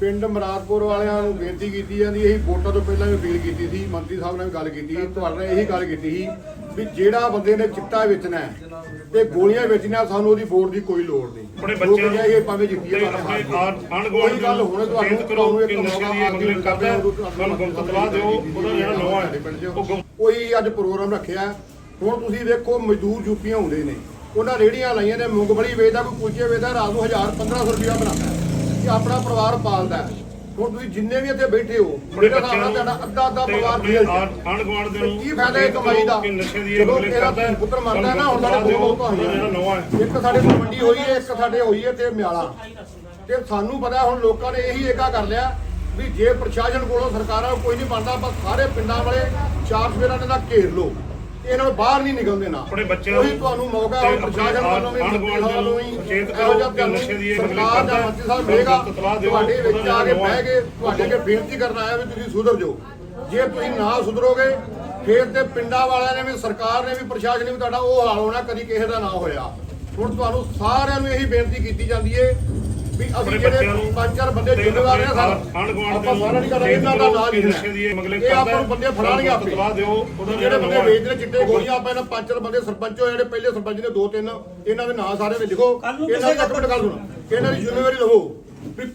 ਪਿੰਡ ਮਰਾਦਪੁਰ ਵਾਲਿਆਂ ਨੂੰ ਬੇਨਤੀ ਕੀਤੀ ਜਾਂਦੀ ਇਹੀ ਵੋਟਾਂ ਤੋਂ ਪਹਿਲਾਂ ਵੀ ਅਪੀਲ ਕੀਤੀ ਸੀ ਮੰਤਰੀ ਸਾਹਿਬ ਨਾਲ ਵੀ ਗੱਲ ਕੀਤੀ ਸੀ ਤੁਹਾਡੇ ਨਾਲ ਇਹੀ ਗੱਲ ਕੀਤੀ ਸੀ ਵੀ ਜਿਹੜਾ ਬੰਦੇ ਨੇ ਚਿੱਟਾ ਵੇਚਣਾ ਹੈ ਤੇ ਗੋਲੀਆਂ ਵੇਚਣੀਆਂ ਸਾਨੂੰ ਉਹਦੀ ਵੋਟ ਦੀ ਕੋਈ ਲੋੜ ਨਹੀਂ ਆਪਣੇ ਬੱਚਿਆਂ ਕਹਿੰਦੇ ਇਹ ਭਾਵੇਂ ਜਿੱਤੀ ਆਪਣੇ। ਗੁਆਂਢ ਕੋਈ ਗੱਲ ਹੁਣ ਤੁਹਾਨੂੰ ਤੁਹਾਨੂੰ ਇੱਕ ਮੌਕਾ ਮੰਗਣੀ ਕਰਦਾ ਹੈ, ਤੁਹਾਨੂੰ ਤਲਾਹ ਦਿਓ, ਉਹਦਾ ਜਿਹੜਾ ਨਵਾਂ ਹੈ, ਕੋਈ ਅੱਜ ਪ੍ਰੋਗਰਾਮ ਰੱਖਿਆ। ਹੁਣ ਤੁਸੀਂ ਦੇਖੋ ਮਜ਼ਦੂਰ ਯੂਪੀਆਂ ਹੁੰਦੇ ਨੇ ਉਹਨਾਂ ਰੇੜੀਆਂ ਲਾਈਆਂ ਨੇ ਮੂੰਗਫਲੀ ਵੇਚਦਾ ਕੋਈ ਕੁਲਚੇ ਵੇਚਦਾ ਰਾਤ ਨੂੰ 1000 1500 ਰੁਪਇਆ ਬਣਾਉਂਦਾ ਆਪਣਾ ਪਰਿਵਾਰ ਪਾਲਦਾ ਹੈ। ਹੁਣ ਤੁਸੀਂ ਜਿੰਨੇ ਵੀ ਇੱਥੇ ਬੈਠੇ ਹੋ ਆਪਣੇ ਮੇਰੇ ਬੱਚਿਆਂ ਨਾਲ ਨੂੰ ਤੁਹਾਡਾ ਅੱਧਾ ਅੱਧਾ ਤੇ ਪਰਿਵਾਰ ਆਪਣੇ ਜੇਲ੍ਹ 'ਚ ਹੈ। ਆਂਢ ਗੁਆਂਢ ਦੇ ਨੂੰ ਕੀ ਫਾਇਦਾ ਇਹ ਕਮਾਈ ਦਾ? ਕਿ ਨਸ਼ੇ ਦੀ ਇਹ ਜਦੋਂ ਮੰਗਣੀ ਤੇਰਾ ਕਰਦਾ ਹੈ, ਪੁੱਤਰ ਮਰਦਾ ਨਾ ਹੁਣ ਸਾਡੇ ਦਿਓ, ਦੋ ਮੌਤਾਂ ਉਹਦਾ ਜਿਹੜਾ ਨਵਾਂ ਹੋਈਆਂ ਹੈ। ਇੱਕ ਸਾਡੇ ਮੰਡੀ ਹੋਈ ਹੈ ਇੱਕ ਸਾਡੇ ਹੋਈ ਹੈ ਤੇ ਮਿਆਲਾ। ਤੇ ਸਾਨੂੰ ਪਤਾ ਹੁਣ ਲੋਕਾਂ ਨੇ ਇਹੀ ਏਕਾ ਕਰ ਲਿਆ ਵੀ ਜੇ ਪ੍ਰਸ਼ਾਸਨ ਕੋਲੋਂ ਸਰਕਾਰਾਂ ਕੋਲ ਕੋਈ ਨਹੀਂ ਬਣਦਾ ਬਸ ਸਾਰੇ ਪਿੰਡਾਂ ਵਾਲੇ ਚਾਰ ਸਵੇਰਾਂ ਨੇ ਦਾ ਘੇਰ ਲੋ ਇਹਨਾਂ ਨੂੰ ਬਾਹਰ ਨਹੀਂ ਨਿਕਲਦੇ ਨਾ। ਆਪਣੇ ਬੱਚਿਆਂ ਨੂੰ ਤੁਹਾਨੂੰ ਮੌਕਾ ਆਪਣੇ ਪ੍ਰਸ਼ਾਸਨ ਵੱਲੋਂ ਵੀ ਵੱਲੋਂ ਨੂੰ ਵੀ ਸੁਚੇਤ ਕਰੋ ਕਿ ਨਸ਼ੇ ਦੀ ਇਹ ਸਰਕਾਰ ਦਾ ਹੈ, ਮੰਤਰੀ ਸਾਹਿਬ ਦਿਓ, ਤੁਹਾਡੇ ਵਿੱਚ ਆ ਕੇ ਬਹਿ ਕੇ ਤੁਹਾਡੇ ਅੱਗੇ ਬੇਨਤੀ ਕਰਨ ਆਇਆ ਵੀ ਤੁਸੀਂ ਸੁਧਰ ਜਾਓ। ਜੇ ਤੁਸੀਂ ਨਾ ਸੁਧਰੋਗੇ ਫੇਰ ਤੇ ਪਿੰਡਾਂ ਵਾਲਿਆਂ ਨੇ ਵੀ ਸਰਕਾਰ ਨੇ ਵੀ ਪ੍ਰਸ਼ਾਸਨ ਨੇ ਵੀ ਤੁਹਾਡਾ ਉਹ ਹਾਲ ਹੋਣਾ ਕਦੀ ਕਿਸੇ ਦਾ ਨਾ ਹੋਇਆ। ਹੁਣ ਤੁਹਾਨੂੰ ਸਾਰਿਆਂ ਨੂੰ ਇਹੀ ਬੇਨਤੀ ਕੀਤੀ ਜਾਂਦੀ ਏ ਵੀ ਅਸੀਂ ਜਿਹੜੇ ਨੂੰ ਪੰਜ ਚਾਰ ਬੰਦੇ ਜ਼ਿੰਮੇਵਾਰ ਨੇ ਆਪਣੇ ਸਰ ਆਪਾਂ ਸਾਰਿਆਂ ਨਹੀਂ ਕਰਦਾ ਇਹਨਾਂ ਦਾ ਨਾਮ ਨਸ਼ੇ ਦੀ ਇਹ ਆਪਾਂ ਨੂੰ ਬੰਦੇ ਫੜਾਣਗੇ ਆਪੇ ਜਿਹੜੇ ਬੰਦੇ ਵੇਚਦੇ ਨੇ ਚਿੱਟੇ ਗੋਲੀਆਂ ਆਪਾਂ ਇਹਨਾਂ ਪੰਜ ਚਾਰ ਬੰਦੇ ਸਰਪੰਚ ਹੋਏ ਜਿਹੜੇ ਪਹਿਲੇ ਸਰਪੰਚ ਨੇ ਦੋ ਤਿੰਨ ਇਹਨਾਂ ਦੇ ਨਾਂ ਸਾਰਿਆਂ ਦੇ ਲਿਖੋ। ਨੂੰ ਦੀ ਇਹਨਾਂ ਦੀ ਜ਼ਿੰਮੇਵਾਰੀ ਲਵੋ।